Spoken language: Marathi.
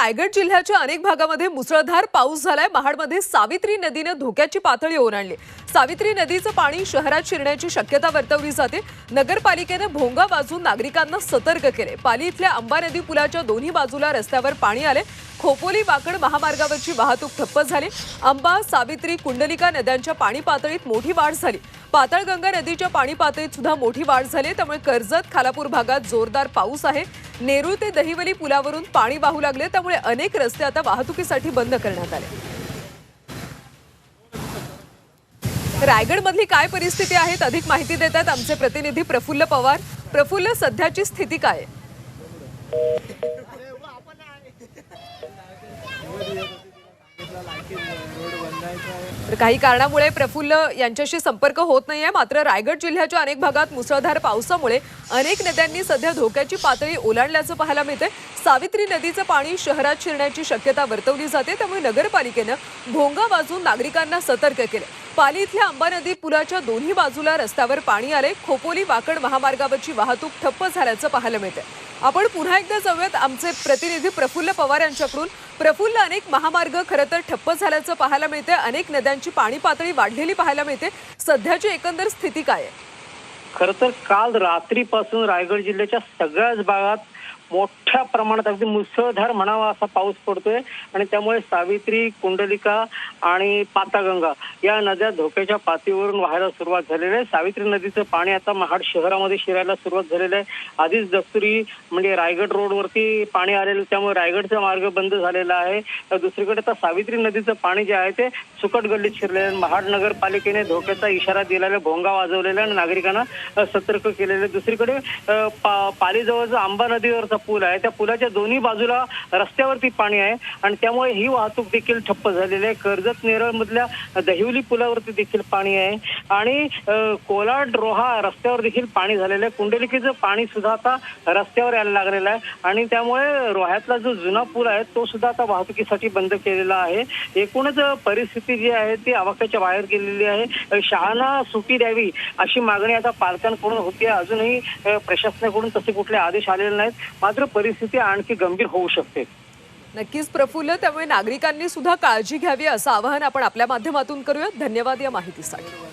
रायगड जिल्ह्याच्या अनेक भागामध्ये मुसळधार पाऊस झालाय. महाडमध्ये सावित्री नदीनं धोक्याची पातळी ओलांडली. सावित्री नदीचं पाणी शहरात शिरण्याची शक्यता वर्तवली जाते. नगरपालिकेनं भोंगा वाजून नागरिकांना सतर्क केले. पाली इथल्या अंबा नदी पुलाच्या दोन्ही बाजूला रस्त्यावर पाणी आले. खोपोली वाकड महामार्गावरची वाहतूक ठप्प झाली. अंबा सावित्री कुंडलिका नद्यांच्या पाणी पातळीत मोठी वाढ झाली. पाताळगंगा नदीच्या पाणी पातळीत सुद्धा मोठी वाढ झाली. त्यामुळे कर्जत खालापूर भागात जोरदार पाऊस आहे. नेरूळ ते दहिवली पुलावरून पाणी वाहू लागले. त्यामुळे अनेक रस्ते आता वाहतुकीसाठी बंद करण्यात आले. रायगडमधली काय परिस्थिती आहेत अधिक माहिती देत आहेत आमचे प्रतिनिधी प्रफुल्ल पवार. प्रफुल्ल सध्याची स्थिती काय तर काही कारणामुळे प्रफुल्ल यांच्याशी संपर्क होत नाही आहे मात्र रायगड जिल्ह्याच्या अनेक भागात मुसळधार पावसामुळे अनेक नद्यांनी सध्या धोक्याची पातळी ओलांडल्याचं पाहायला मिळते सावित्री नदीचं पाणी शहरात शिरण्याची शक्यता वर्तवली जाते. त्यामुळे नगरपालिकेनं भोंगा वाजून नागरिकांना सतर्क केले पाली इथल्या आंबा नदी पुलाच्या दोन्ही बाजूला रस्त्यावर पाणी आले खोपोली वाकड महामार्गावरची वाहतूक ठप्प झाल्याचं पाहायला मिळते आपण पुन्हा एकदा जाऊयात. आमचे प्रतिनिधी प्रफुल्ल पवार यांच्याकडून प्रफुल्ल अनेक महामार्ग खरं तर ठप्प झाल्याचं पाहायला मिळते अनेक नद्यांची पाणी पातळी वाढलेली पाहायला मिळते. सध्याची एकंदर स्थिती काय आहे? खर तर काल रात्रीपासून रायगड जिल्ह्याच्या सगळ्याच भागात मोठ्या प्रमाणात अगदी मुसळधार म्हणावा असा पाऊस पडतोय. आणि त्यामुळे सावित्री कुंडलिका आणि पातागंगा या नद्या धोक्याच्या पातळीवरून वाहायला सुरुवात झालेली आहे. सावित्री नदीचं पाणी आता महाड शहरामध्ये शिरायला सुरुवात झालेलं आहे. आधीच दस्तुरी म्हणजे रायगड रोडवरती पाणी आलेलं त्यामुळे रायगडचा मार्ग बंद झालेला आहे. तर दुसरीकडे आता सावित्री नदीचं पाणी जे आहे ते सुकट गल्लीत शिरलेलं आहे. महाड नगरपालिकेने धोक्याचा इशारा दिलेला आहे भोंगा वाजवलेला आहे आणि नागरिकांना सतर्क केलेले दुसरीकडे पालीजवळचं आंबा नदीवरचं पूल आहे. त्या पुलाच्या दोन्ही बाजूला रस्त्यावरती पाणी आहे आणि त्यामुळे ही वाहतूक देखील ठप्प झालेली आहे. कर्जत नेरळ मधल्या दहिवली पुलावरती देखील पाणी आहे. आणि कोलाड रोहा रस्त्यावर देखील पाणी झालेलं आहे. कुंडलिकेचं पाणी सुद्धा आता रस्त्यावर यायला लागलेलं आहे. आणि त्यामुळे रोह्यातला जो जुना पूल आहे तो सुद्धा आता वाहतुकीसाठी बंद केलेला आहे. एकूणच परिस्थिती जी आहे ती आवाक्याच्या बाहेर गेलेली आहे. शाळांना सुटी द्यावी अशी मागणी आता पालकांकडून होती अजूनही प्रशासनाकडून तसे कुठले आदेश आलेले नाहीत. मात्र परिस्थिती आणखी गंभीर होऊ शकते. नक्कीच प्रफुल्ल त्यामुळे नागरिकांनी सुद्धा काळजी घ्यावी असं आवाहन आपण आपल्या माध्यमातून करूया धन्यवाद या माहितीसाठी.